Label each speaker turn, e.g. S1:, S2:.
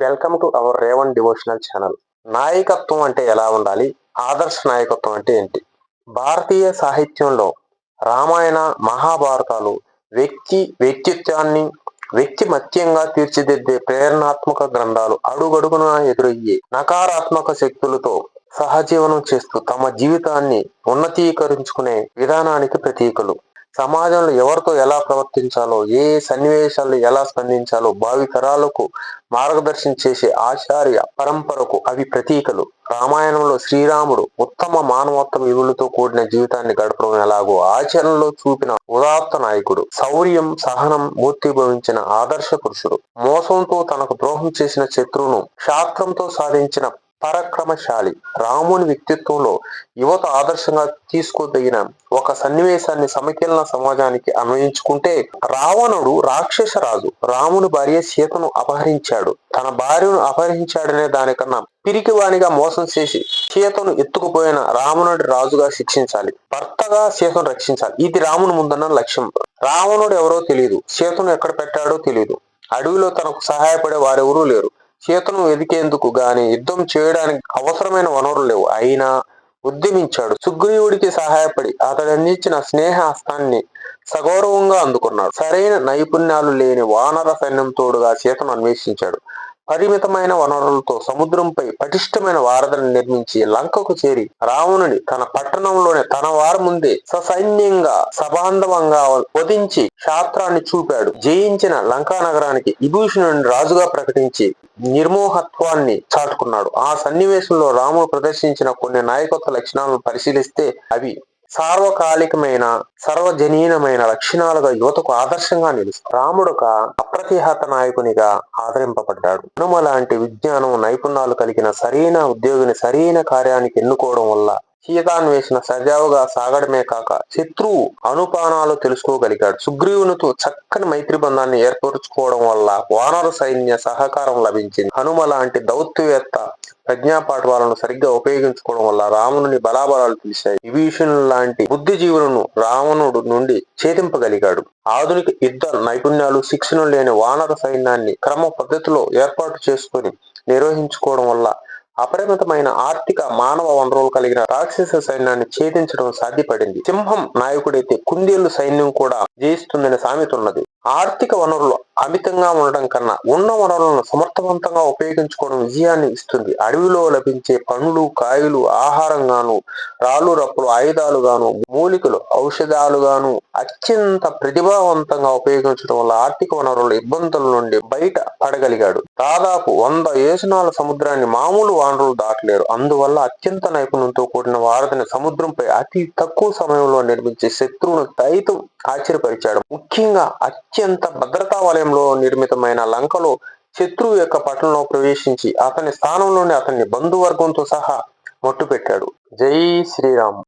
S1: Welcome to our రేవన్ devotional channel నాయకత్వం అంటే ఎలా ఉండాలి? ఆదర్శ నాయకత్వం అంటే ఏంటి? భారతీయ సాహిత్యంలో రామాయణ మహాభారతాలు వ్యక్తి వ్యక్తిత్వాన్ని వ్యక్తి మత్యంగా తీర్చిదిద్దే ప్రేరణాత్మక గ్రంథాలు అడుగడుగున ఎదురయ్యే నకారాత్మక శక్తులతో సహజీవనం చేస్తూ తమ జీవితాన్ని ఉన్నతీకరించుకునే విధానానికి ప్రతీకలు. సమాజంలో ఎవరితో ఎలా ప్రవర్తించాలో ఏ సన్నివేశాల్లో ఎలా స్పందించాలో భావి తరాలకు మార్గదర్శనం చేసే ఆచార్య పరంపరకు అవి ప్రతీకలు. రామాయణంలో శ్రీరాముడు ఉత్తమ మానవత్వ విలువలతో కూడిన జీవితాన్ని గడపడం ఎలాగో ఆచరణలో చూపిన ఉదాత్త నాయకుడు శౌర్యం సహనం మూర్తిభవించిన ఆదర్శ పురుషుడు. మోసంతో తనకు ద్రోహం చేసిన శత్రువును శాస్త్రంతో సాధించిన పరాక్రమశాలి. రాముని వ్యక్తిత్వంలో యువత ఆదర్శంగా తీసుకోదగిన ఒక సన్నివేశాన్ని సమకీలన సమాజానికి అన్వయించుకుంటే రావణుడు రాక్షస రాజు. రాముని భార్య సీతను అపహరించాడు. తన భార్యను అపహరించాడనే దానికన్నా పిరికివాణిగా మోసం చేసి సీతను ఎత్తుకుపోయిన రావణుడి రాజుగా శిక్షించాలి. భర్తగా సీతను రక్షించాలి. ఇది రాముని ముందున్న లక్ష్యం. రావణుడు ఎవరో తెలియదు సీతను ఎక్కడ పెట్టాడో తెలియదు అడవిలో తనకు సహాయపడే వారెవరూ లేరు. సీతను వెదికేందుకు గాని యుద్ధం చేయడానికి అవసరమైన వనరులు లేవు. అయినా ఉద్యమించాడు. సుగ్రీవుడికి సహాయపడి అతడు అందించిన స్నేహ హస్తాన్ని సగౌరవంగా అందుకున్నాడు. సరైన నైపుణ్యాలు లేని వానర సైన్యం తోడుగా చేతను అన్వేషించాడు. పరిమితమైన వనరులతో సముద్రంపై పటిష్టమైన వారధిని నిర్మించి లంకకు చేరి రావణుని తన పట్టణంలోనే తన వారి ముందే ససైన్యంగా సబాంధవంగా వధించి శాస్త్రాన్ని చూపాడు. జయించిన లంకా నగరానికి విభూషణుని రాజుగా ప్రకటించి నిర్మోహత్వాన్ని చాటుకున్నాడు. ఆ సన్నివేశంలో రాముడు ప్రదర్శించిన కొన్ని నాయకత్వ లక్షణాలను పరిశీలిస్తే అవి సార్వకాలికమైన సర్వజనీనమైన లక్షణాలుగా యువతకు ఆదర్శంగా నిలుస్తుంది రాముడు ఒక అప్రతిహత నాయకునిగా ఆదరింపబడ్డాడు. హనుమ లాంటి విజ్ఞానం నైపుణ్యాలు కలిగిన సరైన ఉద్యోగిని సరైన కార్యానికి ఎన్నుకోవడం వల్ల సీతాన్వేషణ సజావుగా సాగడమే కాక శత్రువు అనుపానాలు తెలుసుకోగలిగాడు. సుగ్రీవునితో చక్కని మైత్రి బంధాన్ని ఏర్పరుచుకోవడం వల్ల వానర సైన్య సహకారం లభించింది. హనుమ లాంటి దౌత్యవేత్త ప్రజ్ఞాపాఠవాలను సరిగ్గా ఉపయోగించుకోవడం వల్ల రావణుని బలాబలాలు తెలిసాయి విభీషణు లాంటి బుద్ధిజీవులను రావణుడు నుండి ఛేదింపగలిగాడు. ఆధునిక యుద్ధ నైపుణ్యాలు శిక్షణ లేని వానర సైన్యాన్ని క్రమ పద్ధతిలో ఏర్పాటు చేసుకొని నిర్వహించుకోవడం వల్ల అపరిమితమైన ఆర్థిక మానవ వనరులు కలిగిన రాక్షస సైన్యాన్ని ఛేదించడం సాధ్యపడింది. సింహం నాయకుడైతే కుందేలు సైన్యం కూడా జయిస్తుందనే సామెత ఉన్నది. ఆర్థిక వనరులు అమితంగా ఉండడం కన్నా ఉన్న వనరులను సమర్థవంతంగా ఉపయోగించుకోవడం విజయాన్ని ఇస్తుంది. అడవిలో లభించే పండ్లు కాయలు ఆహారంగాను రాళ్ళు రప్పులు ఆయుధాలు గాను మూలికలు ఔషధాలు గాను అత్యంత ప్రతిభావంతంగా ఉపయోగించడం వల్ల ఆర్థిక వనరుల ఇబ్బందుల నుండి బయట పడగలిగాడు. దాదాపు వంద యోజనాల సముద్రాన్ని మామూలు వనరులు దాటలేరు. అందువల్ల అత్యంత నైపుణ్యంతో కూడిన వారధిని సముద్రంపై అతి తక్కువ సమయంలో నిర్మించే శత్రువును సైతం ఆశ్చర్యపరిచాడు. ముఖ్యంగా అత్యంత భద్రతా వలయంలో నిర్మితమైన లంకలో శత్రువు యొక్క పట్టణంలో ప్రవేశించి అతని స్థానంలోనే అతన్ని బంధువర్గంతో సహా మట్టుపెట్టాడు. జై శ్రీరామ్.